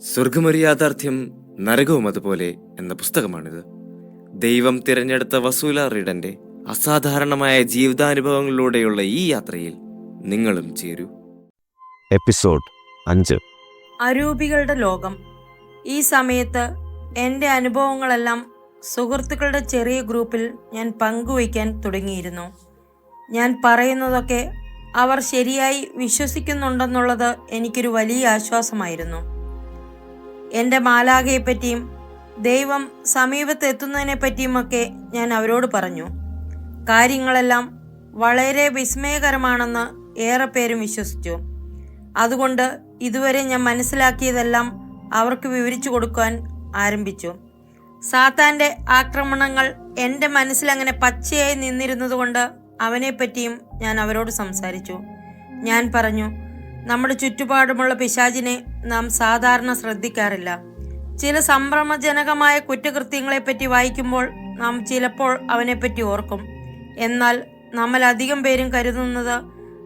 സ്വർഗമൊരു യാഥാർത്ഥ്യം നരകവും അതുപോലെ എന്ന പുസ്തകമാണിത്. ദൈവം തിരഞ്ഞെടുത്ത വസൂല റീഡന്റെ അസാധാരണമായ ജീവിതാനുഭവങ്ങളിലൂടെയുള്ള ഈ യാത്രയിൽ നിങ്ങളും ചേരൂ. എപ്പിസോഡ് അഞ്ച്. അരൂപികളുടെ ലോകം. ഈ സമയത്ത് എന്റെ അനുഭവങ്ങളെല്ലാം സുഹൃത്തുക്കളുടെ ചെറിയ ഗ്രൂപ്പിൽ ഞാൻ പങ്കുവയ്ക്കാൻ തുടങ്ങിയിരുന്നു. ഞാൻ പറയുന്നതൊക്കെ അവർ ശരിയായി വിശ്വസിക്കുന്നുണ്ടെന്നുള്ളത് എനിക്കൊരു വലിയ ആശ്വാസമായിരുന്നു. എന്റെ മാലാഖയെപ്പറ്റിയും ദൈവം സമീപത്ത് എത്തുന്നതിനെപ്പറ്റിയുമൊക്കെ ഞാൻ അവരോട് പറഞ്ഞു. കാര്യങ്ങളെല്ലാം വളരെ വിസ്മയകരമാണെന്ന് ഏറെ പേരും വിശ്വസിച്ചു. അതുകൊണ്ട് ഇതുവരെ ഞാൻ മനസ്സിലാക്കിയതെല്ലാം അവർക്ക് വിവരിച്ചു കൊടുക്കാൻ ആരംഭിച്ചു. സാത്താന്റെ ആക്രമണങ്ങൾ എന്റെ മനസ്സിൽ അങ്ങനെ പച്ചയായി നിന്നിരുന്നതുകൊണ്ട് അവനെപ്പറ്റിയും ഞാൻ അവരോട് സംസാരിച്ചു. ഞാൻ പറഞ്ഞു നമ്മുടെ ചുറ്റുപാടുമുള്ള പിശാചിനെ നാം സാധാരണ ശ്രദ്ധിക്കാറില്ല. ചില സംഭ്രമജനകമായ കുറ്റകൃത്യങ്ങളെപ്പറ്റി വായിക്കുമ്പോൾ നാം ചിലപ്പോൾ അവനെപ്പറ്റി ഓർക്കും. എന്നാൽ നമ്മൾ അധികം പേരും കരുതുന്നത്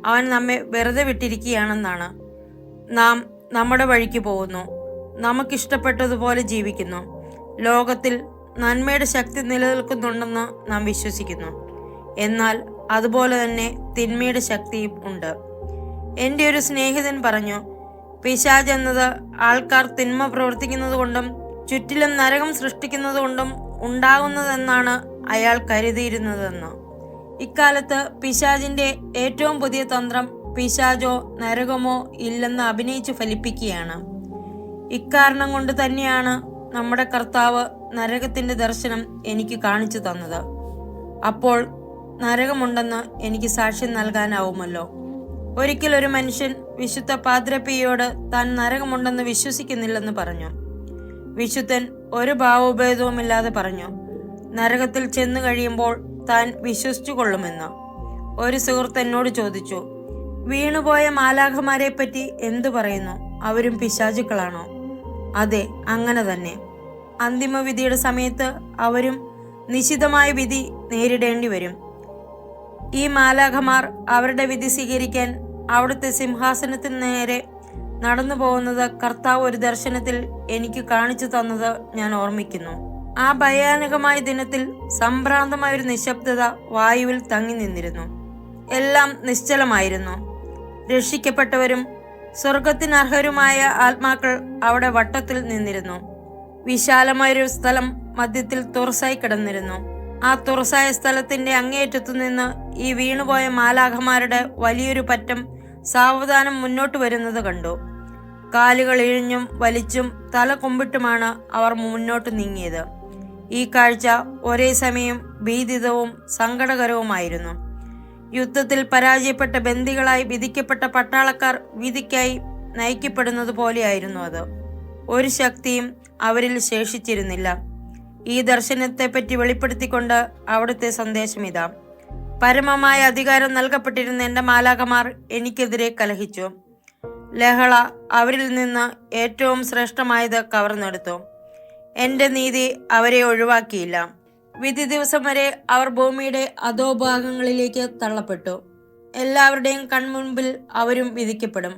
അവൻ നമ്മെ വെറുതെ വിട്ടിരിക്കുകയാണെന്നാണ്. നാം നമ്മുടെ വഴിക്ക് പോകുന്നു. നമുക്കിഷ്ടപ്പെട്ടതുപോലെ ജീവിക്കുന്നു. ലോകത്തിൽ നന്മയുടെ ശക്തി നിലനിൽക്കുന്നുണ്ടെന്ന് നാം വിശ്വസിക്കുന്നു. എന്നാൽ അതുപോലെ തന്നെ തിന്മയുടെ ശക്തിയും ഉണ്ട്. എന്റെ ഒരു സ്നേഹിതൻ പറഞ്ഞു പിശാജ് എന്നത് ആൾക്കാർ തിന്മ പ്രവർത്തിക്കുന്നത് കൊണ്ടും ചുറ്റിലും നരകം സൃഷ്ടിക്കുന്നത് കൊണ്ടും ഉണ്ടാകുന്നതെന്നാണ് അയാൾ കരുതിയിരുന്നതെന്ന്. ഇക്കാലത്ത് പിശാജിന്റെ ഏറ്റവും പുതിയ തന്ത്രം പിശാജോ നരകമോ ഇല്ലെന്ന് അഭിനയിച്ചു ഫലിപ്പിക്കുകയാണ്. ഇക്കാരണം കൊണ്ട് തന്നെയാണ് നമ്മുടെ കർത്താവ് നരകത്തിന്റെ ദർശനം എനിക്ക് കാണിച്ചു തന്നത്. അപ്പോൾ നരകമുണ്ടെന്ന് എനിക്ക് സാക്ഷ്യം നൽകാനാവുമല്ലോ. ഒരിക്കൽ ഒരു മനുഷ്യൻ വിശുദ്ധ പാദ്രപ്പിയോട് താൻ നരകമുണ്ടെന്ന് വിശ്വസിക്കുന്നില്ലെന്ന് പറഞ്ഞു. വിശുദ്ധൻ ഒരു ഭാവോപേതവുമില്ലാതെ പറഞ്ഞു നരകത്തിൽ ചെന്നു കഴിയുമ്പോൾ താൻ വിശ്വസിച്ചു കൊള്ളുമെന്ന് ഒരു സുഹൃത്ത് എന്നോട് ചോദിച്ചു വീണുപോയ മാലാഖമാരെ പറ്റി എന്തു പറയുന്നു? അവരും പിശാചുക്കളാണോ? അതെ അങ്ങനെ തന്നെ. അന്തിമവിധിയുടെ സമയത്ത് അവരും നിശിതമായ വിധി നേരിടേണ്ടി വരും ഈ മാലാഖമാർ അവരുടെ വിധി സ്വീകരിക്കാൻ അവിടുത്തെ സിംഹാസനത്തിന് നേരെ നടന്നു പോകുന്നത് കർത്താവ് ഒരു ദർശനത്തിൽ എനിക്ക് കാണിച്ചു തന്നത് ഞാൻ ഓർമ്മിക്കുന്നു. ആ ഭയാനകമായ ദിനത്തിൽ സംഭ്രാന്തമായ ഒരു നിശബ്ദത വായുവിൽ തങ്ങി നിന്നിരുന്നു. എല്ലാം നിശ്ചലമായിരുന്നു. രക്ഷിക്കപ്പെട്ടവരും സ്വർഗത്തിനർഹരുമായ ആത്മാക്കൾ അവിടെ വട്ടത്തിൽ നിന്നിരുന്നു. വിശാലമായൊരു സ്ഥലം മധ്യത്തിൽ തുറസായി കിടന്നിരുന്നു. ആ തുറസായ സ്ഥലത്തിന്റെ അങ്ങേയറ്റത്തു നിന്ന് ഈ വീണുപോയ മാലാഖമാരുടെ വലിയൊരു പറ്റം സാവധാനം മുന്നോട്ട് വരുന്നത് കണ്ടു. കാലുകൾ ഇഴിഞ്ഞും വലിച്ചും തല കൊമ്പിട്ടുമാണ് അവർ മുന്നോട്ട് നീങ്ങിയത്. ഈ കാഴ്ച ഒരേ സമയം ഭീതിതവും സങ്കടകരവുമായിരുന്നു. യുദ്ധത്തിൽ പരാജയപ്പെട്ട ബന്ദികളായി വിധിക്കപ്പെട്ട പട്ടാളക്കാർ വിധിക്കായി നയിക്കപ്പെടുന്നത് പോലെയായിരുന്നു അത്. ഒരു ശക്തിയും അവരിൽ ശേഷിച്ചിരുന്നില്ല. ഈ ദർശനത്തെപ്പറ്റി വെളിപ്പെടുത്തിക്കൊണ്ട് അവിടുത്തെ സന്ദേശം ഇതാ. പരമമായ അധികാരം നൽകപ്പെട്ടിരുന്ന എന്റെ മാലാകമാർ എനിക്കെതിരെ കലഹിച്ചു. ലഹള അവരിൽ നിന്ന് ഏറ്റവും ശ്രേഷ്ഠമായത് കവർന്നെടുത്തു. എന്റെ നീതി അവരെ ഒഴിവാക്കിയില്ല. വിധി ദിവസം വരെ അവർ ഭൂമിയുടെ അധോഭാഗങ്ങളിലേക്ക് തള്ളപ്പെട്ടു. എല്ലാവരുടെയും കൺമുൻപിൽ അവരും വിധിക്കപ്പെടും.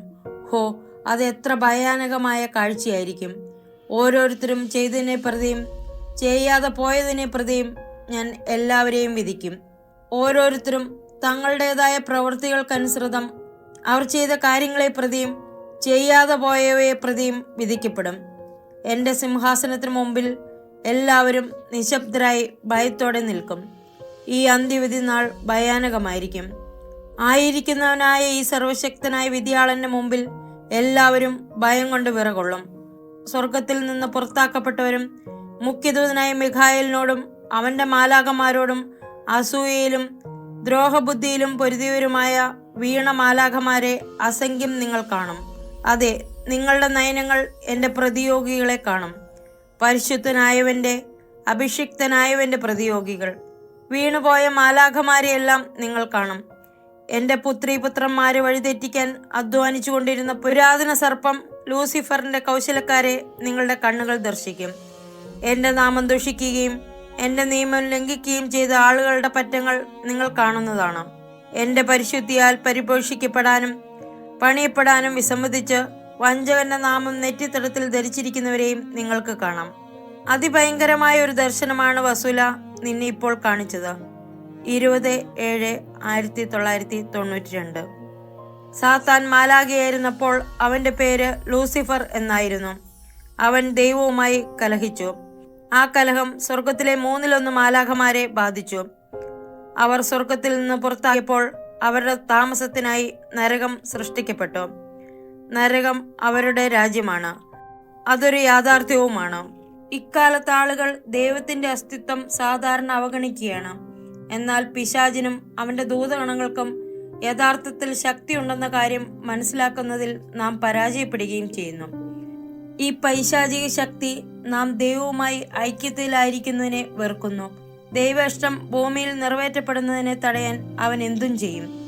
ഹോ അത് എത്ര ഭയാനകമായ കാഴ്ചയായിരിക്കും. ഓരോരുത്തരും ചെയ്തതിനെ പ്രതിയും ചെയ്യാതെ പോയതിനെ പ്രതിയും ഞാൻ എല്ലാവരെയും വിധിക്കും. ഓരോരുത്തരും തങ്ങളുടേതായ പ്രവൃത്തികൾക്കനുസൃതം അവർ ചെയ്ത കാര്യങ്ങളെ പ്രതിയും ചെയ്യാതെ പോയവയെ പ്രതിയും വിധിക്കപ്പെടും. എന്റെ സിംഹാസനത്തിന് മുമ്പിൽ എല്ലാവരും നിശബ്ദരായി ഭയത്തോടെ നിൽക്കും. ഈ അന്ത്യവിധി നാൾ ഭയാനകമായിരിക്കും. ആയിരിക്കുന്നവനായ ഈ സർവശക്തനായ വിധിയാളന്റെ മുമ്പിൽ എല്ലാവരും ഭയം കൊണ്ട് വിറകൊള്ളും. സ്വർഗത്തിൽ നിന്ന് പുറത്താക്കപ്പെട്ടവരും മുഖ്യദൂതനായ മിഖായലിനോടും അവന്റെ മാലാഖമാരോടും അസൂയയിലും ദ്രോഹബുദ്ധിയിലും പൊരുതിയവരുമായ വീണ മാലാഖമാരെ അസംഖ്യം നിങ്ങൾ കാണും. അതെ നിങ്ങളുടെ നയനങ്ങൾ എന്റെ പ്രതിയോഗികളെ കാണും. പരിശുദ്ധനായവന്റെ അഭിഷിക്തനായവന്റെ പ്രതിയോഗികൾ. വീണുപോയ മാലാഖമാരെയെല്ലാം നിങ്ങൾ കാണും. എന്റെ പുത്രി പുത്രന്മാരെ വഴിതെറ്റിക്കാൻ അധ്വാനിച്ചു കൊണ്ടിരുന്ന പുരാതന സർപ്പം ലൂസിഫറിന്റെ കൗശലക്കാരെ നിങ്ങളുടെ കണ്ണുകൾ ദർശിക്കും. എന്റെ നാമം ദുഷിക്കുകയും എന്റെ നിയമം ലംഘിക്കുകയും ചെയ്ത ആളുകളുടെ പറ്റങ്ങൾ നിങ്ങൾ കാണുന്നതാണ്. എന്റെ പരിശുദ്ധിയാൽ പരിപോഷിക്കപ്പെടാനും പണിയപ്പെടാനും വിസമ്മതിച്ച് വഞ്ചകന്റെ നാമം നെറ്റിത്തടത്തിൽ ധരിച്ചിരിക്കുന്നവരെയും നിങ്ങൾക്ക് കാണാം. അതിഭയങ്കരമായ ഒരു ദർശനമാണ് വസൂല നിന്നെ ഇപ്പോൾ കാണിച്ചത്. ഇരുപത് ഏഴ് ആയിരത്തി തൊള്ളായിരത്തി തൊണ്ണൂറ്റി രണ്ട് സാത്താൻ മാലാഖയായിരുന്നപ്പോൾ അവന്റെ പേര് ലൂസിഫർ എന്നായിരുന്നു. അവൻ ദൈവവുമായി കലഹിച്ചു. ആ കലഹം സ്വർഗത്തിലെ മൂന്നിലൊന്ന് മാലാഖമാരെ ബാധിച്ചു. അവർ സ്വർഗത്തിൽ നിന്ന് പുറത്തായപ്പോൾ അവരുടെ താമസത്തിനായി നരകം സൃഷ്ടിക്കപ്പെട്ടു. നരകം അവരുടെ രാജ്യമാണ്. അതൊരു യാഥാർത്ഥ്യവുമാണ്. ഇക്കാലത്ത് ആളുകൾ ദൈവത്തിന്റെ അസ്തിത്വം സാധാരണ അവഗണിക്കുകയാണ്. എന്നാൽ പിശാചിനും അവന്റെ ദൂതഗണങ്ങൾക്കും യഥാർത്ഥത്തിൽ ശക്തിയുണ്ടെന്ന കാര്യം മനസ്സിലാക്കുന്നതിൽ നാം പരാജയപ്പെടുകയും ചെയ്യുന്നു. ഈ പൈശാചിക ശക്തി നാം ദൈവവുമായി ഐക്യത്തിലായിരിക്കുന്നതിനെ വെറുക്കുന്നു. ദൈവ ഇഷ്ടം ഭൂമിയിൽ നിറവേറ്റപ്പെടുന്നതിനെ തടയാൻ അവൻ എന്തും ചെയ്യും.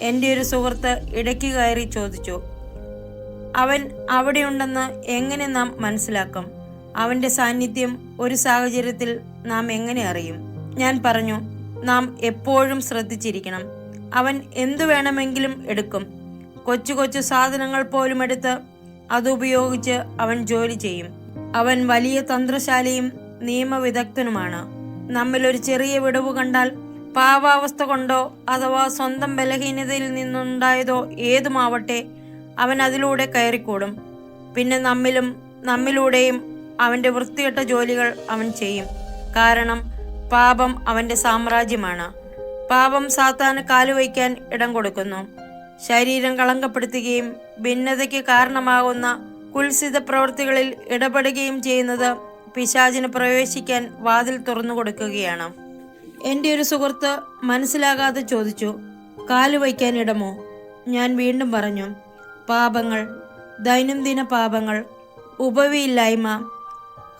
എന്റെ ഒരു സുഹൃത്ത് ഇടയ്ക്ക് കയറി ചോദിച്ചു അവൻ അവിടെയുണ്ടെന്ന് എങ്ങനെ നാം മനസ്സിലാക്കും? അവന്റെ സാന്നിധ്യം ഒരു സാഹചര്യത്തിൽ നാം എങ്ങനെ അറിയും? ഞാൻ പറഞ്ഞു നാം എപ്പോഴും ശ്രദ്ധിച്ചിരിക്കണം. അവൻ എന്തു വേണമെങ്കിലും എടുക്കും. കൊച്ചു കൊച്ചു സാധനങ്ങൾ പോലും എടുത്ത് അതുപയോഗിച്ച് അവൻ ജോലി ചെയ്യും. അവൻ വലിയ തന്ത്രശാലിയും നിയമവിദഗ്ധനുമാണ്. നമ്മിൽ ഒരു ചെറിയ വിടവ് കണ്ടാൽ പാവാവസ്ഥ കൊണ്ടോ അഥവാ സ്വന്തം ബലഹീനതയിൽ നിന്നുണ്ടായതോ ഏതുമാവട്ടെ അവൻ അതിലൂടെ കയറിക്കൂടും. പിന്നെ നമ്മിലും നമ്മിലൂടെയും അവന്റെ വൃത്തികെട്ട ജോലികൾ അവൻ ചെയ്യും. കാരണം പാപം അവന്റെ സാമ്രാജ്യമാണ്. പാപം സാത്താന് കാലുവയ്ക്കാൻ ഇടം കൊടുക്കുന്നു. ശരീരം കളങ്കപ്പെടുത്തുകയും ഭിന്നതയ്ക്ക് കാരണമാകുന്ന കുൽസിത പ്രവൃത്തികളിൽ ഇടപെടുകയും ചെയ്യുന്നത് പിശാചിന് പ്രവേശിക്കാൻ വാതിൽ തുറന്നു കൊടുക്കുകയാണ്. എന്റെ ഒരു സുഹൃത്ത് മനസ്സിലാകാതെ ചോദിച്ചു കാലുവയ്ക്കാൻ ഇടമോ? ഞാൻ വീണ്ടും പറഞ്ഞു പാപങ്ങൾ ദൈനംദിന പാപങ്ങൾ ഉപവിയില്ലായ്മ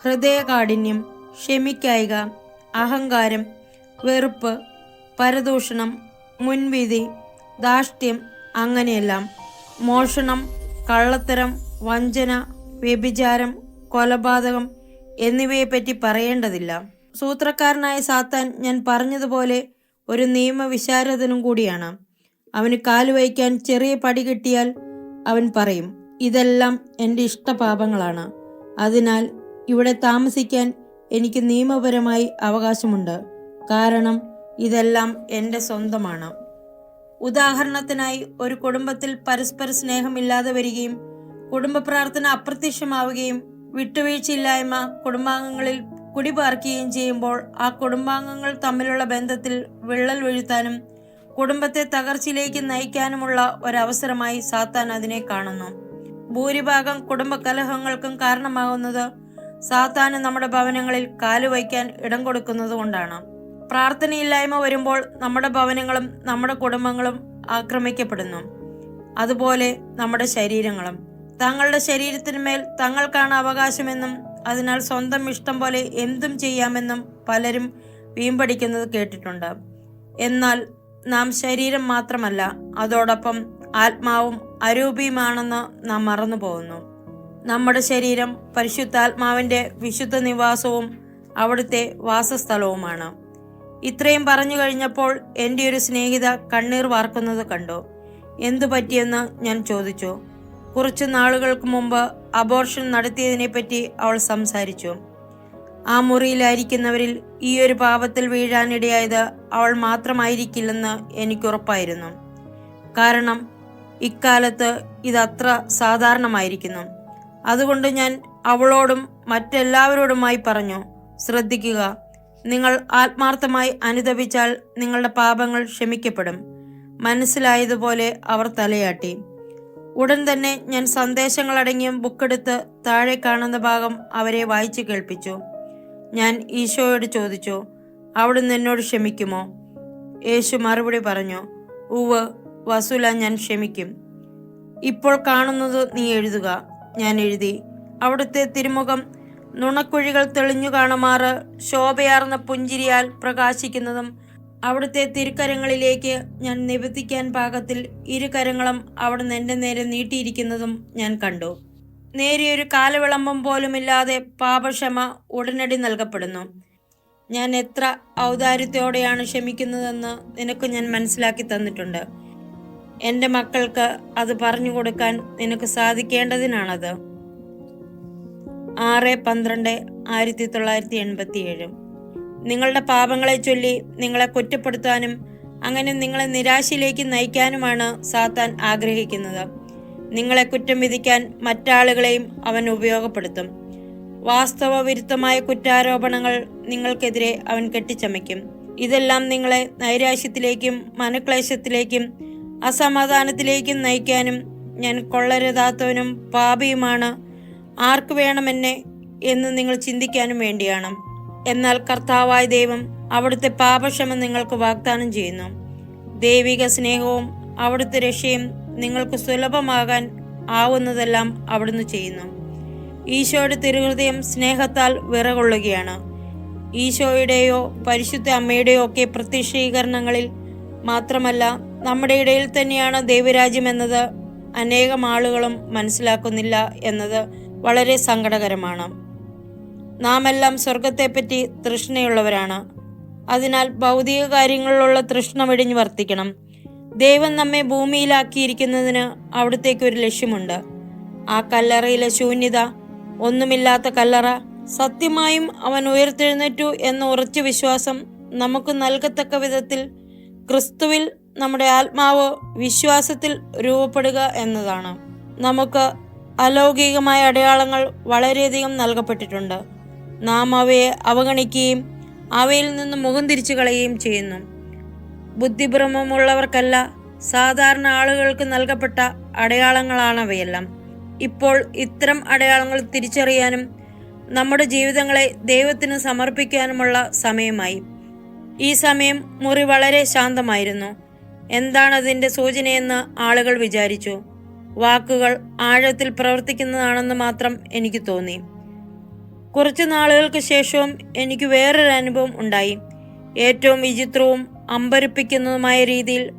ഹൃദയകാഠിന്യം ക്ഷമിക്കായിക അഹങ്കാരം വെറുപ്പ് പരദൂഷണം മുൻവിധി ധാഷ്ട്യം അങ്ങനെയെല്ലാം മോഷണം കള്ളത്തരം വഞ്ചന വ്യഭിചാരം കൊലപാതകം എന്നിവയെപ്പറ്റി പറയേണ്ടതില്ല. സൂത്രക്കാരനായ സാത്താൻ ഞാൻ പറഞ്ഞതുപോലെ ഒരു നിയമവിശാരദനും കൂടിയാണ്. അവന് കാലുവയ്ക്കാൻ ചെറിയ പടി കിട്ടിയാൽ അവൻ പറയും ഇതെല്ലാം എന്റെ ഇഷ്ടപാപങ്ങളാണ്. അതിനാൽ ഇവിടെ താമസിക്കാൻ എനിക്ക് നിയമപരമായി അവകാശമുണ്ട്. കാരണം ഇതെല്ലാം എന്റെ സ്വന്തമാണ്. ഉദാഹരണത്തിനായി ഒരു കുടുംബത്തിൽ പരസ്പര സ്നേഹമില്ലാതെ വരികയും കുടുംബ പ്രാർത്ഥന അപ്രത്യക്ഷമാവുകയും വിട്ടുവീഴ്ചയില്ലായ്മ കുടുംബാംഗങ്ങളിൽ കുടിപാർക്കുകയും ചെയ്യുമ്പോൾ ആ കുടുംബാംഗങ്ങൾ തമ്മിലുള്ള ബന്ധത്തിൽ വിള്ളൽ വീഴ്ത്താനും കുടുംബത്തെ തകർച്ചയിലേക്ക് നയിക്കാനുമുള്ള ഒരവസരമായി സാത്താൻ അതിനെ കാണുന്നു. ഭൂരിഭാഗം കുടുംബ കലഹങ്ങൾക്കും കാരണമാകുന്നത് സാത്താന് നമ്മുടെ ഭവനങ്ങളിൽ കാലുവയ്ക്കാൻ ഇടം കൊടുക്കുന്നത് കൊണ്ടാണ്. പ്രാർത്ഥനയില്ലായ്മ വരുമ്പോൾ നമ്മുടെ ഭവനങ്ങളും നമ്മുടെ കുടുംബങ്ങളും ആക്രമിക്കപ്പെടുന്നു. അതുപോലെ നമ്മുടെ ശരീരങ്ങളും. തങ്ങളുടെ ശരീരത്തിന്മേൽ തങ്ങൾക്കാണ് അവകാശമെന്നും അതിനാൽ സ്വന്തം ഇഷ്ടം പോലെ എന്തും ചെയ്യാമെന്നും പലരും വീമ്പടിക്കുന്നത് കേട്ടിട്ടുണ്ട്. എന്നാൽ നാം ശരീരം മാത്രമല്ല അതോടൊപ്പം ആത്മാവും അരൂപിയുമാണെന്ന് നാം മറന്നു പോകുന്നു. നമ്മുടെ ശരീരം പരിശുദ്ധാത്മാവിന്റെ വിശുദ്ധ നിവാസവും അവിടുത്തെ വാസസ്ഥലവുമാണ്. ഇത്രയും പറഞ്ഞു കഴിഞ്ഞപ്പോൾ എന്റെ ഒരു സ്നേഹിത കണ്ണീർ വാർക്കുന്നത് കണ്ടു. എന്തു പറ്റിയെന്ന് ഞാൻ ചോദിച്ചു. കുറച്ചു നാളുകൾക്ക് മുമ്പ് അബോർഷൻ നടത്തിയതിനെപ്പറ്റി അവൾ സംസാരിച്ചു. ആ മുറിയിലായിരിക്കുന്നവരിൽ ഈ ഒരു പാപത്തിൽ വീഴാനിടയായത് അവൾ മാത്രമായിരിക്കില്ലെന്ന് എനിക്കുറപ്പായിരുന്നു. കാരണം ഇക്കാലത്ത് ഇതത്ര സാധാരണമായിരിക്കുന്നു. അതുകൊണ്ട് ഞാൻ അവളോടും മറ്റെല്ലാവരോടുമായി പറഞ്ഞു ശ്രദ്ധിക്കുക നിങ്ങൾ ആത്മാർത്ഥമായി അനുതപിച്ചാൽ നിങ്ങളുടെ പാപങ്ങൾ ക്ഷമിക്കപ്പെടും. മനസ്സിലായതുപോലെ അവർ തലയാട്ടി. ഉടൻ തന്നെ ഞാൻ സന്ദേശങ്ങളടങ്ങിയ ബുക്കെടുത്ത് താഴെ കാണുന്ന ഭാഗം അവരെ വായിച്ചു കേൾപ്പിച്ചു. ഞാൻ ഈശോയോട് ചോദിച്ചു അവിടുന്ന് എന്നോട് ക്ഷമിക്കുമോ? യേശു മറുപടി പറഞ്ഞു ഉവ് വസൂല ഞാൻ ക്ഷമിക്കും. ഇപ്പോൾ കാണുന്നത് നീ എഴുതുക. ഞാൻ എഴുതി അവിടുത്തെ തിരുമുഖം നുണക്കുഴികൾ തെളിഞ്ഞു കാണുമാറ് ശോഭയാർന്ന പുഞ്ചിരിയാൽ പ്രകാശിക്കുന്നതും അവിടുത്തെ തിരുക്കരങ്ങളിലേക്ക് ഞാൻ നിവർത്തിക്കാൻ പാകത്തിൽ ഇരു കരങ്ങളും അവിടുന്ന് എന്റെ നേരെ നീട്ടിയിരിക്കുന്നതും ഞാൻ കണ്ടു. നേരിയൊരു കാലവിളംബം പോലുമില്ലാതെ പാപക്ഷമ ഉടനടി നൽകപ്പെടുന്നു. ഞാൻ എത്ര ഔദാര്യത്തോടെയാണ് ക്ഷമിക്കുന്നതെന്ന് നിനക്ക് ഞാൻ മനസ്സിലാക്കി തന്നിട്ടുണ്ട്. എന്റെ മക്കൾക്ക് അത് പറഞ്ഞു കൊടുക്കാൻ നിനക്ക് സാധിക്കേണ്ടതിനാണത്. ആറ് പന്ത്രണ്ട് ആയിരത്തി തൊള്ളായിരത്തി എൺപത്തി ഏഴ് നിങ്ങളുടെ പാപങ്ങളെ ചൊല്ലി നിങ്ങളെ കുറ്റപ്പെടുത്താനും അങ്ങനെ നിങ്ങളെ നിരാശയിലേക്ക് നയിക്കാനുമാണ് സാത്താൻ ആഗ്രഹിക്കുന്നത്. നിങ്ങളെ കുറ്റം വിധിക്കാൻ മറ്റാളുകളെയും അവൻ ഉപയോഗപ്പെടുത്തും. വാസ്തവ വിരുദ്ധമായ കുറ്റാരോപണങ്ങൾ നിങ്ങൾക്കെതിരെ അവൻ കെട്ടിച്ചമയ്ക്കും. ഇതെല്ലാം നിങ്ങളെ നൈരാശ്യത്തിലേക്കും മനക്ലേശത്തിലേക്കും അസമാധാനത്തിലേക്കും നയിക്കാനും ഞാൻ കൊള്ളരുതാത്തവനും പാപിയുമാണ്. ആർക്ക് വേണമെന്നെ എന്ന് നിങ്ങൾ ചിന്തിക്കാനും വേണ്ടിയാണ്. എന്നാൽ കർത്താവായ ദൈവം അവിടുത്തെ പാപക്ഷമ നിങ്ങൾക്ക് വാഗ്ദാനം ചെയ്യുന്നു. ദൈവിക സ്നേഹവും അവിടുത്തെ രക്ഷയും നിങ്ങൾക്ക് സുലഭമാകാൻ ആവുന്നതെല്ലാം അവിടുന്ന് ചെയ്യുന്നു. ഈശോയുടെ തിരുഹൃദയം സ്നേഹത്താൽ വിറകൊള്ളുകയാണ്. ഈശോയുടെയോ പരിശുദ്ധ അമ്മയുടെയോ ഒക്കെ പ്രത്യക്ഷീകരണങ്ങളിൽ മാത്രമല്ല നമ്മുടെ ഇടയിൽ തന്നെയാണ് ദൈവരാജ്യം എന്നത് അനേകം ആളുകളും മനസ്സിലാക്കുന്നില്ല എന്നത് വളരെ സങ്കടകരമാണ്. നാം എല്ലാം സ്വർഗത്തെപ്പറ്റി തൃഷ്ണയുള്ളവരാണ്. അതിനാൽ ഭൗതിക കാര്യങ്ങളിലുള്ള തൃഷ്ണ വെടിഞ്ഞു വർത്തിക്കണം. ദൈവം നമ്മെ ഭൂമിയിലാക്കിയിരിക്കുന്നതിന് അവിടത്തേക്ക് ഒരു ലക്ഷ്യമുണ്ട്. ആ കല്ലറയിലെ ശൂന്യത ഒന്നുമില്ലാത്ത കല്ലറ സത്യമായും അവൻ ഉയർത്തെഴുന്നേറ്റു എന്ന ഉറച്ച വിശ്വാസം നമുക്ക് നൽകത്തക്ക വിധത്തിൽ ക്രിസ്തുവിൽ നമ്മുടെ ആത്മാവ് വിശ്വാസത്തിൽ രൂപപ്പെടുക എന്നതാണ്. നമുക്ക് അലൗകികമായ അടയാളങ്ങൾ വളരെയധികം നൽകപ്പെട്ടിട്ടുണ്ട്. നാം അവയെ അവഗണിക്കുകയും അവയിൽ നിന്ന് മുഖം തിരിച്ചു കളയുകയും ചെയ്യുന്നു. ബുദ്ധിഭ്രമമുള്ളവർക്കല്ല സാധാരണ ആളുകൾക്ക് നൽകപ്പെട്ട അടയാളങ്ങളാണ് അവയെല്ലാം. ഇപ്പോൾ ഇത്തരം അടയാളങ്ങൾ തിരിച്ചറിയാനും നമ്മുടെ ജീവിതങ്ങളെ ദൈവത്തിന് സമർപ്പിക്കാനുമുള്ള സമയമായി. ഈ സമയം മുറി വളരെ ശാന്തമായിരുന്നു. എന്താണ് അതിന്റെ സൂചനയെന്ന് ആളുകൾ വിചാരിച്ചു. വാക്കുകൾ ആഴത്തിൽ പ്രവർത്തിക്കുന്നതാണെന്ന് മാത്രം എനിക്ക് തോന്നി. കുറച്ചു നാളുകൾക്ക് ശേഷവും എനിക്ക് വേറൊരു അനുഭവം ഉണ്ടായി. ഏറ്റവും വിചിത്രവും അമ്പരിപ്പിക്കുന്നതുമായ രീതിയിൽ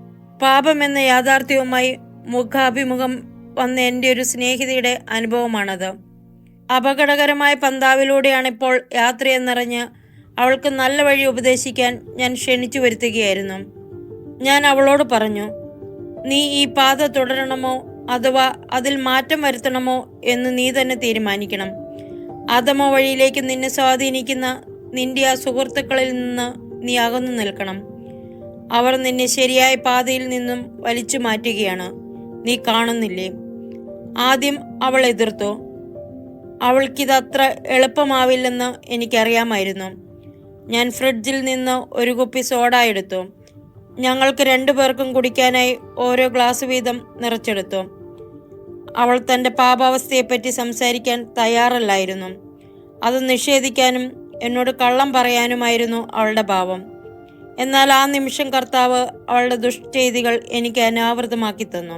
പാപമെന്ന യാഥാർത്ഥ്യവുമായി മുഖാഭിമുഖം വന്ന എന്റെ ഒരു സ്നേഹിതയുടെ അനുഭവമാണത്. അപകടകരമായ പന്താവിലൂടെയാണ് ഇപ്പോൾ യാത്രയെന്നറിഞ്ഞ് അവൾക്ക് നല്ല വഴി ഉപദേശിക്കാൻ ഞാൻ ക്ഷണിച്ചു വരുത്തുകയായിരുന്നു. ഞാൻ അവളോട് പറഞ്ഞു നീ ഈ പാത തുടരണമോ? അഥവാ അതിൽ മാറ്റം വരുത്തണമോ? എന്ന് നീ തന്നെ തീരുമാനിക്കണം. അധമ വഴിയിലേക്ക് നിന്നെ സ്വാധീനിക്കുന്ന നിന്റെ ആ സുഹൃത്തുക്കളിൽ നിന്ന് നീ അകന്നു നിൽക്കണം. അവർ നിന്നെ ശരിയായ പാതയിൽ നിന്നും വലിച്ചു മാറ്റുകയാണ്. നീ കാണുന്നില്ലേ? ആദ്യം അവൾ എതിർത്തു. അവൾക്കിത് അത്ര എളുപ്പമാവില്ലെന്ന് എനിക്കറിയാമായിരുന്നു. ഞാൻ ഫ്രിഡ്ജിൽ നിന്ന് ഒരു കുപ്പി സോഡ എടുത്തു. ഞങ്ങൾക്ക് രണ്ടു പേർക്കും കുടിക്കാനായി ഓരോ ഗ്ലാസ് വീതം നിറച്ചെടുത്തു. അവൾ തന്റെ പാപാവസ്ഥയെപ്പറ്റി സംസാരിക്കാൻ തയ്യാറല്ലായിരുന്നു. അത് നിഷേധിക്കാനും എന്നോട് കള്ളം പറയാനുമായിരുന്നു അവളുടെ ഭാവം എന്നാൽ ആ നിമിഷം കർത്താവ് അവളുടെ ദുഷ്ചെയ്തികൾ എനിക്ക് അനാവൃതമാക്കി തന്നു.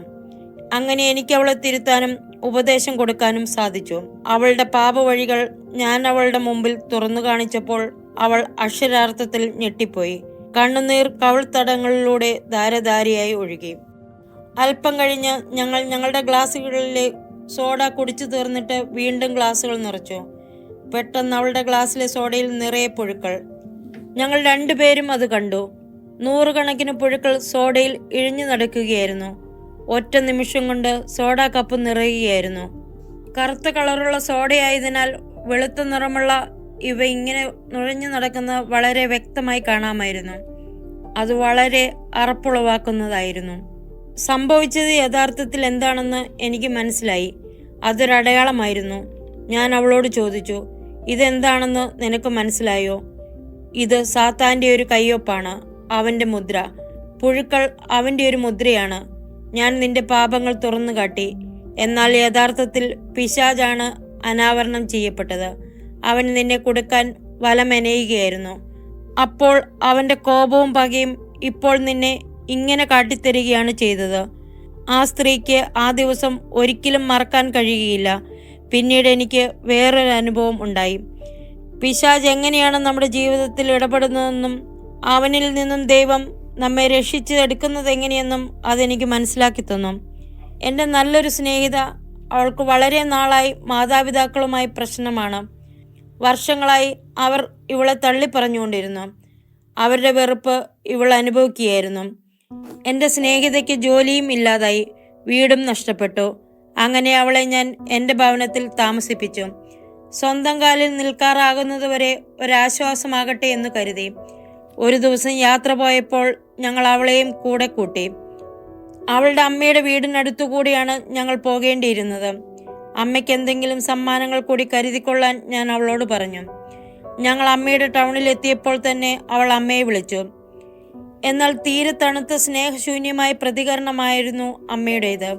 അങ്ങനെ എനിക്ക് അവളെ തിരുത്താനും ഉപദേശം കൊടുക്കാനും സാധിച്ചു. അവളുടെ പാപവഴികൾ ഞാൻ അവളുടെ മുമ്പിൽ തുറന്നു കാണിച്ചപ്പോൾ അവൾ അക്ഷരാർത്ഥത്തിൽ ഞെട്ടിപ്പോയി. കണ്ണുനീർ കവിൾത്തടങ്ങളിലൂടെ ധാരധാരിയായി ഒഴുകി. അല്പം കഴിഞ്ഞ് ഞങ്ങൾ ഞങ്ങളുടെ ഗ്ലാസ്സുകളിലെ സോഡ കുടിച്ചു തീർന്നിട്ട് വീണ്ടും ഗ്ലാസ്സുകൾ നിറച്ചു. പെട്ടെന്ന് അവളുടെ ഗ്ലാസ്സിലെ സോഡയിൽ നിറയെ പുഴുക്കൾ. ഞങ്ങൾ രണ്ടുപേരും അത് കണ്ടു. നൂറുകണക്കിന് പുഴുക്കൾ സോഡയിൽ ഇഴിഞ്ഞു നടക്കുകയായിരുന്നു. ഒറ്റ നിമിഷം കൊണ്ട് സോഡ കപ്പ് നിറയുകയായിരുന്നു. കറുത്ത കളറുള്ള സോഡയായതിനാൽ വെളുത്ത നിറമുള്ള ഇവ ഇങ്ങനെ നുഴഞ്ഞു നടക്കുന്ന വളരെ വ്യക്തമായി കാണാമായിരുന്നു. അത് വളരെ അറപ്പുളവാക്കുന്നതായിരുന്നു. സംഭവിച്ചത് യഥാർത്ഥത്തിൽ എന്താണെന്ന് എനിക്ക് മനസ്സിലായി. അതൊരടയാളമായിരുന്നു ഞാൻ അവളോട് ചോദിച്ചു ഇതെന്താണെന്ന് നിനക്ക് മനസ്സിലായോ? ഇത് സാത്താന്റെ ഒരു കയ്യൊപ്പാണ് അവന്റെ മുദ്ര. പുഴുക്കൾ അവന്റെ ഒരു മുദ്രയാണ്. ഞാൻ നിന്റെ പാപങ്ങൾ തുറന്നു കാട്ടി. എന്നാൽ യഥാർത്ഥത്തിൽ പിശാജാണ് അനാവരണം ചെയ്യപ്പെട്ടത്. അവൻ നിന്നെ കൊടുക്കാൻ വലമെനയുകയായിരുന്നു. അപ്പോൾ അവന്റെ കോപവും പകയും ഇപ്പോൾ നിന്നെ ഇങ്ങനെ കാട്ടിത്തരികയാണ് ചെയ്തത്. ആ സ്ത്രീക്ക് ആ ദിവസം ഒരിക്കലും മറക്കാൻ കഴിയുകയില്ല. പിന്നീട് എനിക്ക് വേറൊരു അനുഭവം ഉണ്ടായി. പിശാജ് എങ്ങനെയാണ് നമ്മുടെ ജീവിതത്തിൽ ഇടപെടുന്നതെന്നും അവനിൽ നിന്നും ദൈവം നമ്മെ രക്ഷിച്ചെടുക്കുന്നത് എങ്ങനെയെന്നും അതെനിക്ക് മനസ്സിലാക്കി തന്നു. എന്റെ നല്ലൊരു സ്നേഹിത അവൾക്ക് വളരെ നാളായി മാതാപിതാക്കളുമായി പ്രശ്നമാണ്. വർഷങ്ങളായി അവർ ഇവളെ തള്ളിപ്പറഞ്ഞുകൊണ്ടിരുന്നു. അവരുടെ വെറുപ്പ് ഇവൾ അനുഭവിക്കുകയായിരുന്നു. എന്റെ സ്നേഹിതയ്ക്ക് ജോലിയും ഇല്ലാതായി വീടും നഷ്ടപ്പെട്ടു. അങ്ങനെ അവളെ ഞാൻ എന്റെ ഭവനത്തിൽ താമസിപ്പിച്ചു. സ്വന്തം കാലിൽ നിൽക്കാറാകുന്നതുവരെ ഒരാശ്വാസമാകട്ടെ എന്ന് കരുതി. ഒരു ദിവസം യാത്ര പോയപ്പോൾ ഞങ്ങൾ അവളെയും കൂടെ കൂട്ടി. അവളുടെ അമ്മയുടെ വീടിനടുത്തു കൂടിയാണ് ഞങ്ങൾ പോകേണ്ടിയിരുന്നത്. അമ്മയ്ക്ക് എന്തെങ്കിലും സമ്മാനങ്ങൾ കൂടി കരുതിക്കൊള്ളാൻ ഞാൻ അവളോട് പറഞ്ഞു. ഞങ്ങൾ അമ്മയുടെ ടൗണിൽ എത്തിയപ്പോൾ തന്നെ അവൾ അമ്മയെ വിളിച്ചു. എന്നാൽ തീരെ തണുത്ത സ്നേഹശൂന്യമായ പ്രതികരണമായിരുന്നു അമ്മയുടേത്.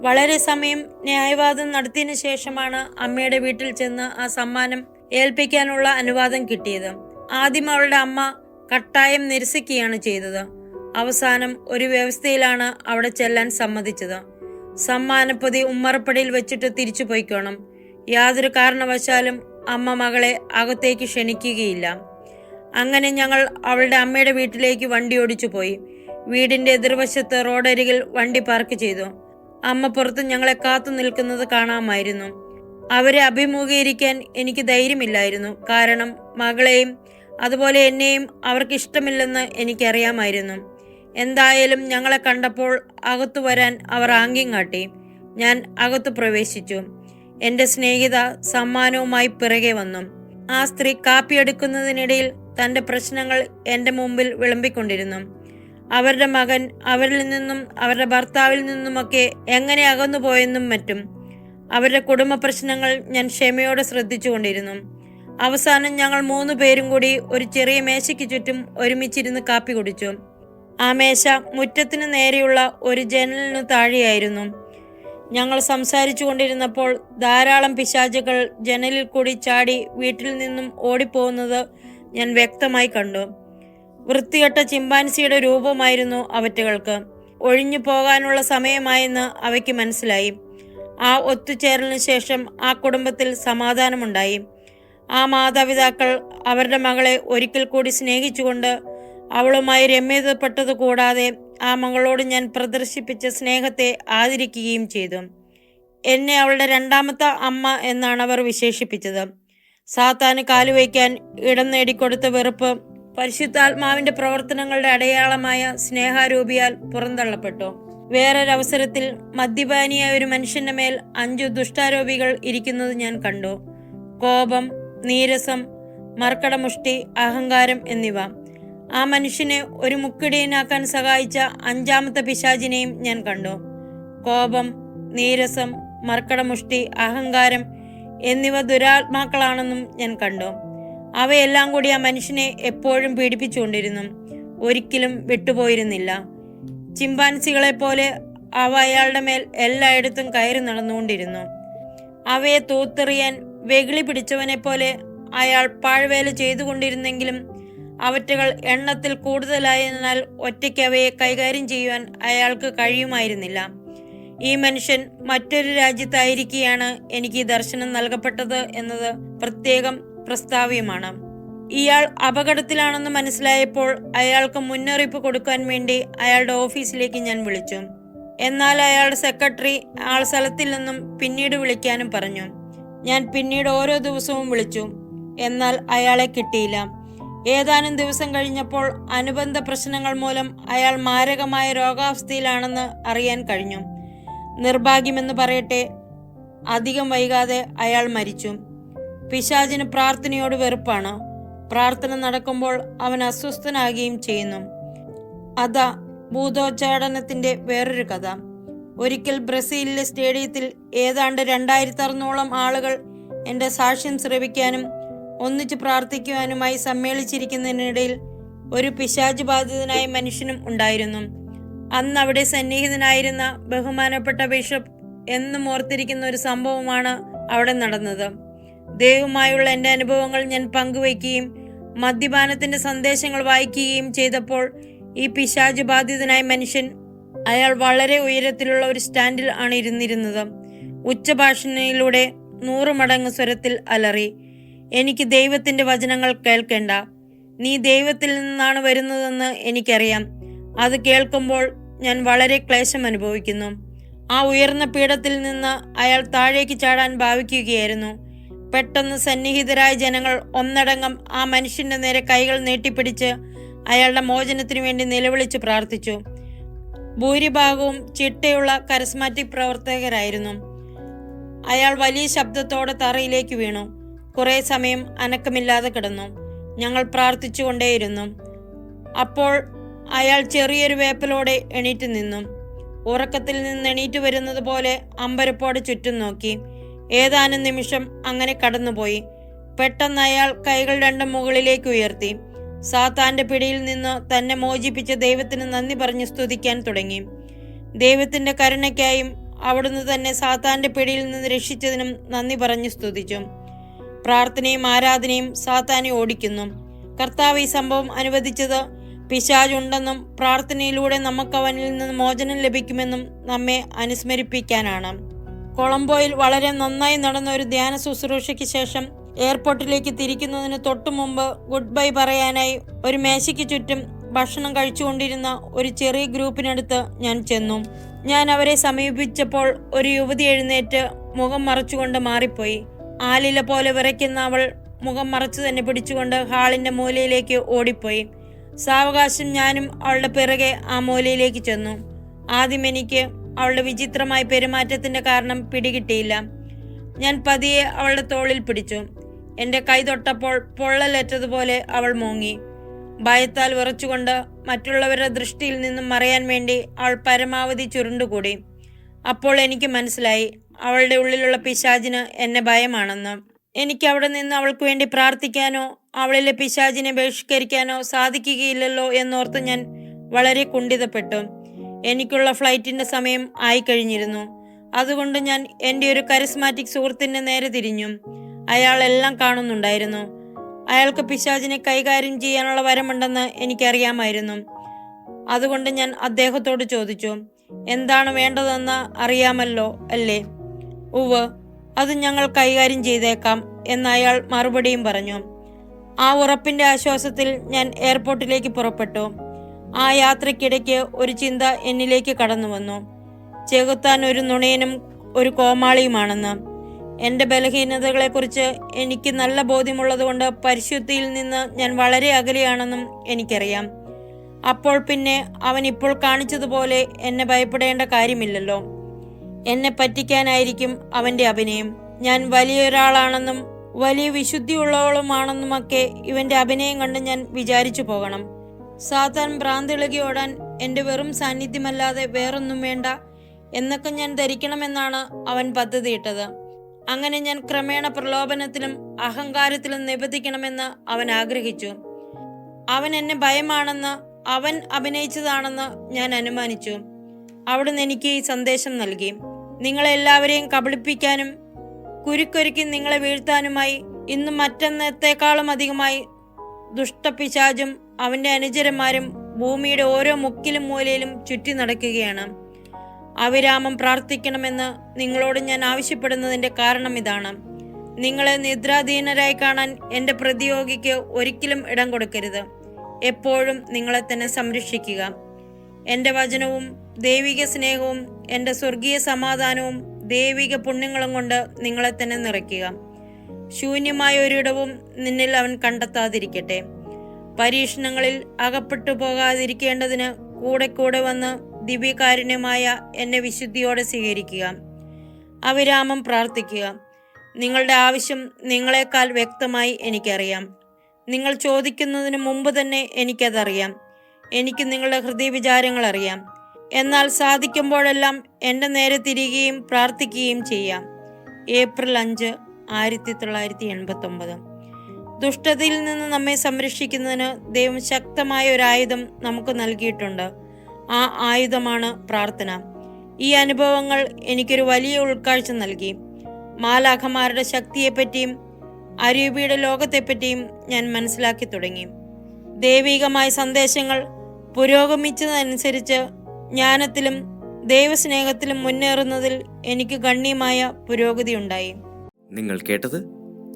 വളരെ സമയം ന്യായവാദം നടത്തിയതിനു ശേഷമാണ് അമ്മയുടെ വീട്ടിൽ ചെന്ന് ആ സമ്മാനം ഏൽപ്പിക്കാനുള്ള അനുവാദം കിട്ടിയത്. ആദ്യം അവളുടെ അമ്മ കട്ടായം നിരസിക്കുകയാണ് ചെയ്തത്. അവസാനം ഒരു വ്യവസ്ഥയിലാണ് അവിടെ ചെല്ലാൻ സമ്മതിച്ചത്. സമ്മാനപ്പൊതി ഉമ്മറപ്പടിയിൽ വെച്ചിട്ട് തിരിച്ചു പോയിക്കോണം. യാതൊരു കാരണവശാലും അമ്മ മകളെ അകത്തേക്ക് ക്ഷണിക്കുകയില്ല. അങ്ങനെ ഞങ്ങൾ അവളുടെ അമ്മയുടെ വീട്ടിലേക്ക് വണ്ടി ഓടിച്ചു പോയി വീടിന്റെ എതിർവശത്ത് റോഡരികിൽ വണ്ടി പാർക്ക് ചെയ്തു. അമ്മ പുറത്ത് ഞങ്ങളെ കാത്തു നിൽക്കുന്നത് കാണാമായിരുന്നു. അവരെ അഭിമുഖീകരിക്കാൻ എനിക്ക് ധൈര്യമില്ലായിരുന്നു. കാരണം മകളെയും അതുപോലെ എന്നെയും അവർക്ക് ഇഷ്ടമില്ലെന്ന് എനിക്കറിയാമായിരുന്നു. എന്തായാലും ഞങ്ങളെ കണ്ടപ്പോൾ അകത്തു വരാൻ അവർ ആംഗ്യം കാട്ടി. ഞാൻ അകത്തു പ്രവേശിച്ചു. എന്റെ സ്നേഹിത സമ്മാനവുമായി പിറകെ വന്നു. ആ സ്ത്രീ കാപ്പിയെടുക്കുന്നതിനിടയിൽ തന്റെ പ്രശ്നങ്ങൾ എന്റെ മുമ്പിൽ വിളമ്പിക്കൊണ്ടിരുന്നു. അവരുടെ മകൻ അവരിൽ നിന്നും അവരുടെ ഭർത്താവിൽ നിന്നുമൊക്കെ എങ്ങനെ അകന്നു പോയെന്നും മറ്റും. അവരുടെ കുടുംബ പ്രശ്നങ്ങൾ ഞാൻ ക്ഷമയോടെ ശ്രദ്ധിച്ചുകൊണ്ടിരുന്നു. അവസാനം ഞങ്ങൾ മൂന്ന് പേരും കൂടി ഒരു ചെറിയ മേശയ്ക്ക് ചുറ്റും ഒരുമിച്ചിരുന്ന് കാപ്പി കുടിച്ചു. ആ മേശ മുറ്റത്തിന് നേരെയുള്ള ഒരു ജനലിനു താഴെയായിരുന്നു. ഞങ്ങൾ സംസാരിച്ചു കൊണ്ടിരുന്നപ്പോൾ ധാരാളം പിശാചുകൾ ജനലിൽ കൂടി ചാടി വീട്ടിൽ നിന്നും ഓടിപ്പോകുന്നത് ഞാൻ വ്യക്തമായി കണ്ടു. വൃത്തികെട്ട ചിമ്പാൻസിയുടെ രൂപമായിരുന്നു അവറ്റകൾക്ക്. ഒഴിഞ്ഞു പോകാനുള്ള സമയമായെന്ന് അവയ്ക്ക് മനസ്സിലായി. ആ ഒത്തുചേരലിന് ശേഷം ആ കുടുംബത്തിൽ സമാധാനമുണ്ടായി. ആ മാതാപിതാക്കൾ അവരുടെ മകളെ ഒരിക്കൽ കൂടി സ്നേഹിച്ചുകൊണ്ട് അവളുമായി രമ്യതപ്പെട്ടത് കൂടാതെ ആ മകളോട് ഞാൻ പ്രദർശിപ്പിച്ച സ്നേഹത്തെ ആദരിക്കുകയും ചെയ്തു. എന്നെ അവളുടെ രണ്ടാമത്തെ അമ്മ എന്നാണ് അവർ വിശേഷിപ്പിച്ചത്. സാത്താന് കാലുവയ്ക്കാൻ ഇടം നേടിക്കൊടുത്ത വെറുപ്പ് പരിശുദ്ധാത്മാവിന്റെ പ്രവർത്തനങ്ങളുടെ അടയാളമായ സ്നേഹാരൂപിയാൽ പുറന്തള്ളപ്പെട്ടു? വേറൊരവസരത്തിൽ മദ്യപാനിയായ ഒരു മനുഷ്യന്റെ മേൽ അഞ്ചു ദുഷ്ടാരോപികൾ ഇരിക്കുന്നത് ഞാൻ കണ്ടു. കോപം നീരസം മർക്കടമുഷ്ടി അഹങ്കാരം എന്നിവ. ആ മനുഷ്യനെ ഒരു മുക്കിടിയനാക്കാൻ സഹായിച്ച അഞ്ചാമത്തെ പിശാചിനെയും ഞാൻ കണ്ടു. കോപം നീരസം മർക്കടമുഷ്ടി അഹങ്കാരം എന്നിവ ദുരാത്മാക്കളാണെന്നും ഞാൻ കണ്ടു. അവയെല്ലാം കൂടി ആ മനുഷ്യനെ എപ്പോഴും പീഡിപ്പിച്ചുകൊണ്ടിരുന്നു. ഒരിക്കലും വിട്ടുപോയിരുന്നില്ല. ചിമ്പാൻസികളെ പോലെ അവ അയാളുടെ മേൽ എല്ലായിടത്തും കയറി നടന്നുകൊണ്ടിരുന്നു. അവയെ തൂത്തെറിയാൻ വെകിളി പിടിച്ചവനെ പോലെ അയാൾ പാഴ്വേല ചെയ്തുകൊണ്ടിരുന്നെങ്കിലും അവറ്റകൾ എണ്ണത്തിൽ കൂടുതലായതിനാൽ ഒറ്റയ്ക്ക് അവയെ കൈകാര്യം ചെയ്യുവാൻ അയാൾക്ക് കഴിയുമായിരുന്നില്ല. ഈ മനുഷ്യൻ മറ്റൊരു രാജ്യത്തായിരിക്കെയാണ് എനിക്ക് ദർശനം നൽകപ്പെട്ടത് എന്നത് പ്രത്യേകം പ്രസ്താവ്യമാണ്. ഇയാൾ അപകടത്തിലാണെന്ന് മനസ്സിലായപ്പോൾ അയാൾക്ക് മുന്നറിയിപ്പ് കൊടുക്കാൻ വേണ്ടി അയാളുടെ ഓഫീസിലേക്ക് ഞാൻ വിളിച്ചു. എന്നാൽ അയാളുടെ സെക്രട്ടറി ആൾ സ്ഥലത്തിൽ നിന്നും പിന്നീട് വിളിക്കാനും പറഞ്ഞു. ഞാൻ പിന്നീട് ഓരോ ദിവസവും വിളിച്ചു. എന്നാൽ അയാളെ കിട്ടിയില്ല. ഏതാനും ദിവസം കഴിഞ്ഞപ്പോൾ അനുബന്ധ പ്രശ്നങ്ങൾ മൂലം അയാൾ മാരകമായ രോഗാവസ്ഥയിലാണെന്ന് അറിയാൻ കഴിഞ്ഞു. നിർഭാഗ്യമെന്ന് പറയട്ടെ. അധികം വൈകാതെ അയാൾ മരിച്ചു. പിശാചിന് പ്രാർത്ഥനയോട് വെറുപ്പാണ്. പ്രാർത്ഥന നടക്കുമ്പോൾ അവൻ അസ്വസ്ഥനാകുകയും ചെയ്യുന്നു. അതാ ഭൂതോച്ചാടനത്തിന്റെ വേറൊരു കഥ. ഒരിക്കൽ ബ്രസീലിലെ സ്റ്റേഡിയത്തിൽ ഏതാണ്ട് രണ്ടായിരത്തി അറുന്നൂളം ആളുകൾ എന്റെ സാക്ഷ്യം ശ്രവിക്കാനും ഒന്നിച്ച് പ്രാർത്ഥിക്കുവാനുമായി സമ്മേളിച്ചിരിക്കുന്നതിനിടയിൽ ഒരു പിശാചു ബാധിതനായ മനുഷ്യനും ഉണ്ടായിരുന്നു. അന്ന് അവിടെ സന്നിഹിതനായിരുന്ന ബഹുമാനപ്പെട്ട ബിഷപ്പ് എന്നും ഓർത്തിരിക്കുന്ന ഒരു സംഭവമാണ് അവിടെ നടന്നത്. ദൈവവുമായുള്ള എന്റെ അനുഭവങ്ങൾ ഞാൻ പങ്കുവയ്ക്കുകയും മദ്യപാനത്തിന്റെ സന്ദേശങ്ങൾ വായിക്കുകയും ചെയ്തപ്പോൾ ഈ പിശാജ് ബാധിതനായ മനുഷ്യൻ അയാൾ വളരെ ഉയരത്തിലുള്ള ഒരു സ്റ്റാൻഡിൽ ആണ് ഇരുന്നിരുന്നത്. ഉച്ചഭാഷണയിലൂടെ നൂറ് മടങ്ങ് സ്വരത്തിൽ അലറി എനിക്ക് ദൈവത്തിന്റെ വചനങ്ങൾ കേൾക്കേണ്ട. നീ ദൈവത്തിൽ നിന്നാണ് വരുന്നതെന്ന് എനിക്കറിയാം. അത് കേൾക്കുമ്പോൾ ഞാൻ വളരെ ക്ലേശം അനുഭവിക്കുന്നു. ആ ഉയർന്ന പീഠത്തിൽ നിന്ന് അയാൾ താഴേക്ക് ചാടാൻ ഭാവിക്കുകയായിരുന്നു. പെട്ടെന്ന് സന്നിഹിതരായ ജനങ്ങൾ ഒന്നടങ്കം ആ മനുഷ്യന്റെ നേരെ കൈകൾ നീട്ടിപ്പിടിച്ച് അയാളുടെ മോചനത്തിനു വേണ്ടി നിലവിളിച്ച് പ്രാർത്ഥിച്ചു. ഭൂരിഭാഗവും ചിട്ടയുള്ള കരസ്മാറ്റിക് പ്രവർത്തകരായിരുന്നു. അയാൾ വലിയ ശബ്ദത്തോടെ തറയിലേക്ക് വീണു. കുറെ സമയം അനക്കമില്ലാതെ കിടന്നു. ഞങ്ങൾ പ്രാർത്ഥിച്ചുകൊണ്ടേയിരുന്നു. അപ്പോൾ അയാൾ ചെറിയൊരു വേപ്പലോടെ എണീറ്റ് നിന്നു. ഉറക്കത്തിൽ നിന്ന് എണീറ്റ് വരുന്നത് പോലെ അമ്പരപ്പോടെ ചുറ്റും നോക്കി. ഏതാനും നിമിഷം അങ്ങനെ കടന്നുപോയി. പെട്ടെന്ന് അയാൾ കൈകൾ രണ്ടും മുകളിലേക്ക് ഉയർത്തി. സാത്താന്റെ പിടിയിൽ നിന്ന് തന്നെ മോചിപ്പിച്ച ദൈവത്തിന് നന്ദി പറഞ്ഞ് സ്തുതിക്കാൻ തുടങ്ങി. ദൈവത്തിന്റെ കരുണയ്ക്കായും അവിടുന്ന് തന്നെ സാത്താന്റെ പിടിയിൽ നിന്ന് രക്ഷിച്ചതിനും നന്ദി പറഞ്ഞ് സ്തുതിച്ചു. പ്രാർത്ഥനയും ആരാധനയും സാത്താനെ ഓടിക്കുന്നു. കർത്താവ് ഈ സംഭവം അനുവദിച്ചത് പിശാചുണ്ടെന്നും പ്രാർത്ഥനയിലൂടെ നമുക്ക് അവനിൽ നിന്ന് മോചനം ലഭിക്കുമെന്നും നമ്മെ അനുസ്മരിപ്പിക്കാനാണ്. കൊളംബോയിൽ വളരെ നന്നായി നടന്ന ഒരു ധ്യാന ശുശ്രൂഷയ്ക്ക് ശേഷം എയർപോർട്ടിലേക്ക് തിരിക്കുന്നതിന് തൊട്ടു മുമ്പ് ഗുഡ് ബൈ പറയാനായി ഒരു മേശയ്ക്ക് ചുറ്റും ഭക്ഷണം കഴിച്ചുകൊണ്ടിരുന്ന ഒരു ചെറിയ ഗ്രൂപ്പിനടുത്ത് ഞാൻ ചെന്നു. ഞാൻ അവരെ സമീപിച്ചപ്പോൾ ഒരു യുവതി എഴുന്നേറ്റ് മുഖം മറച്ചുകൊണ്ട് മാറിപ്പോയി. ആലില പോലെ വിറയ്ക്കുന്ന അവൾ മുഖം മറച്ചു തന്നെ പിടിച്ചുകൊണ്ട് ഹാളിന്റെ മൂലയിലേക്ക് ഓടിപ്പോയി. സാവകാശം ഞാനും അവളുടെ പിറകെ ആ മൂലയിലേക്ക് ചെന്നു. ആദ്യം എനിക്ക് അവളുടെ വിചിത്രമായ പെരുമാറ്റത്തിന്റെ കാരണം പിടികിട്ടിയില്ല. ഞാൻ പതിയെ അവളുടെ തോളിൽ പിടിച്ചു. എന്റെ കൈ തൊട്ടപ്പോൾ പൊള്ളലേറ്റതുപോലെ അവൾ മൂങ്ങി. ഭയത്താൽ വിറച്ചുകൊണ്ട് മറ്റുള്ളവരുടെ ദൃഷ്ടിയിൽ നിന്നും മറയാൻ വേണ്ടി അവൾ പരമാവധി ചുരുണ്ടുകൂടി. അപ്പോൾ എനിക്ക് മനസ്സിലായി അവളുടെ ഉള്ളിലുള്ള പിശാചിന് എന്നെ ഭയമാണെന്ന്. എനിക്ക് അവിടെ നിന്ന് അവൾക്ക് വേണ്ടി പ്രാർത്ഥിക്കാനോ അവളിലെ പിശാചിനെ ബഹിഷ്കരിക്കാനോ സാധിക്കുകയില്ലല്ലോ എന്നോർത്ത് ഞാൻ വളരെ കുണ്ഠിതപ്പെട്ടു. എനിക്കുള്ള ഫ്ലൈറ്റിന്റെ സമയം ആയി കഴിഞ്ഞിരുന്നു അതുകൊണ്ട് ഞാൻ എന്റെ ഒരു കരിസ്മാറ്റിക് സുഹൃത്തിന്റെ നേരെ തിരിഞ്ഞു. അയാൾ എല്ലാം കാണുന്നുണ്ടായിരുന്നു. അയാൾക്ക് പിശാചിനെ കൈകാര്യം ചെയ്യാനുള്ള വരമുണ്ടെന്ന് എനിക്കറിയാമായിരുന്നു. അതുകൊണ്ട് ഞാൻ അദ്ദേഹത്തോട് ചോദിച്ചു എന്താണ് വേണ്ടതെന്ന് അറിയാമല്ലോ അല്ലേ? ഉവ് അത് ഞങ്ങൾ കൈകാര്യം ചെയ്തേക്കാം എന്ന് അയാൾ മറുപടിയും പറഞ്ഞു. ആ ഉറപ്പിന്റെ ആശ്വാസത്തിൽ ഞാൻ എയർപോർട്ടിലേക്ക് പുറപ്പെട്ടു. ആ യാത്രയ്ക്കിടയ്ക്ക് ഒരു ചിന്ത എന്നിലേക്ക് കടന്നു വന്നു. ചെകുത്താൻ ഒരു നുണയനും ഒരു കോമാളിയുമാണെന്ന്. എന്റെ ബലഹീനതകളെക്കുറിച്ച് എനിക്ക് നല്ല ബോധ്യമുള്ളതുകൊണ്ട് പരിശുദ്ധിയിൽ നിന്ന് ഞാൻ വളരെ അകലെയാണെന്നും എനിക്കറിയാം. അപ്പോൾ പിന്നെ അവൻ ഇപ്പോൾ കാണിച്ചതുപോലെ എന്നെ ഭയപ്പെടേണ്ട കാര്യമില്ലല്ലോ. എന്നെ പറ്റിക്കാനായിരിക്കും അവന്റെ അഭിനയം. ഞാൻ വലിയൊരാളാണെന്നും വലിയ വിശുദ്ധിയുള്ളവളുമാണെന്നുമൊക്കെ ഇവന്റെ അഭിനയം കണ്ട് ഞാൻ വിചാരിച്ചു പോകണം. സാത്താൻ ഭ്രാന്തിളകി ഓടാൻ എന്റെ വെറും സാന്നിധ്യമല്ലാതെ വേറൊന്നും വേണ്ട എന്നൊക്കെ ഞാൻ ധരിക്കണമെന്നാണ് അവൻ പദ്ധതിയിട്ടത്. അങ്ങനെ ഞാൻ ക്രമേണ പ്രലോഭനത്തിലും അഹങ്കാരത്തിലും നിബന്ധിക്കണമെന്ന് അവൻ ആഗ്രഹിച്ചു. അവൻ എന്നെ ഭയമാണെന്ന് അവൻ അഭിനയിച്ചതാണെന്ന് ഞാൻ അനുമാനിച്ചു. അവിടുന്ന് എനിക്ക് ഈ സന്ദേശം നൽകി. നിങ്ങളെല്ലാവരെയും കബളിപ്പിക്കാനും കുരുക്കൊരുക്കി നിങ്ങളെ വീഴ്ത്താനുമായി ഇന്ന് മറ്റന്നത്തേക്കാളും അധികമായി ദുഷ്ടപിശാചും അവന്റെ അനുചരന്മാരും ഭൂമിയുടെ ഓരോ മുക്കിലും മൂലയിലും ചുറ്റി നടക്കുകയാണ്. അവിരാമം പ്രാർത്ഥിക്കണമെന്ന് നിങ്ങളോട് ഞാൻ ആവശ്യപ്പെടുന്നതിന്റെ കാരണം ഇതാണ്. നിങ്ങളെ നിദ്രാധീനരായി കാണാൻ എന്റെ പ്രതിയോഗിക്ക് ഒരിക്കലും ഇടം കൊടുക്കരുത്. എപ്പോഴും നിങ്ങളെ തന്നെ സംരക്ഷിക്കുക. എന്റെ വചനവും ദൈവിക സ്നേഹവും എന്റെ സ്വർഗീയ സമാധാനവും ദൈവിക പുണ്യങ്ങളും കൊണ്ട് നിങ്ങളെ തന്നെ നിറയ്ക്കുക. ശൂന്യമായ ഒരിടവും നിന്നിൽ അവൻ കണ്ടെത്താതിരിക്കട്ടെ. പരീക്ഷണങ്ങളിൽ അകപ്പെട്ടു പോകാതിരിക്കേണ്ടതിന് കൂടെ കൂടെ വന്ന് ദിവ്യകാരുണ്യമായ എന്നെ വിശുദ്ധിയോടെ സ്വീകരിക്കുക. അവിരാമം പ്രാർത്ഥിക്കുക. നിങ്ങളുടെ ആവശ്യം നിങ്ങളെക്കാൾ വ്യക്തമായി എനിക്കറിയാം. നിങ്ങൾ ചോദിക്കുന്നതിന് മുമ്പ് തന്നെ എനിക്കതറിയാം. എനിക്ക് നിങ്ങളുടെ ഹൃദയവിചാരങ്ങൾ അറിയാം. എന്നാൽ സാധിക്കുമ്പോഴെല്ലാം എന്റെ നേരെ തിരികുകയും പ്രാർത്ഥിക്കുകയും ചെയ്യാം. ഏപ്രിൽ അഞ്ച് ആയിരത്തി തൊള്ളായിരത്തി എൺപത്തി ഒമ്പത് ദുഷ്ടതയിൽ നിന്ന് നമ്മെ സംരക്ഷിക്കുന്നതിന് ദൈവം ശക്തമായ ഒരു ആയുധം നമുക്ക് നൽകിയിട്ടുണ്ട്. ആ ആയുധമാണ് പ്രാർത്ഥന. ഈ അനുഭവങ്ങൾ എനിക്കൊരു വലിയ ഉൾക്കാഴ്ച നൽകി. മാലാഖമാരുടെ ശക്തിയെപ്പറ്റിയും അരൂപിയുടെ ലോകത്തെപ്പറ്റിയും ഞാൻ മനസ്സിലാക്കി തുടങ്ങി. ദൈവികമായ സന്ദേശങ്ങൾ പുരോഗമിച്ചതനുസരിച്ച് ജ്ഞാനത്തിലും ദൈവസ്നേഹത്തിലും മുന്നേറുന്നതിൽ എനിക്ക് ഗണ്യമായ പുരോഗതി ഉണ്ടായി. നിങ്ങൾ കേട്ടത്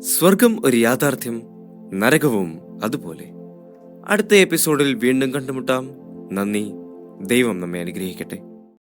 സ്വർഗം ഒരു യാഥാർത്ഥ്യം നരകവും അതുപോലെ. അടുത്ത എപ്പിസോഡിൽ വീണ്ടും കണ്ടുമുട്ടാം. നന്ദി. ദൈവം നമ്മെ അനുഗ്രഹിക്കട്ടെ.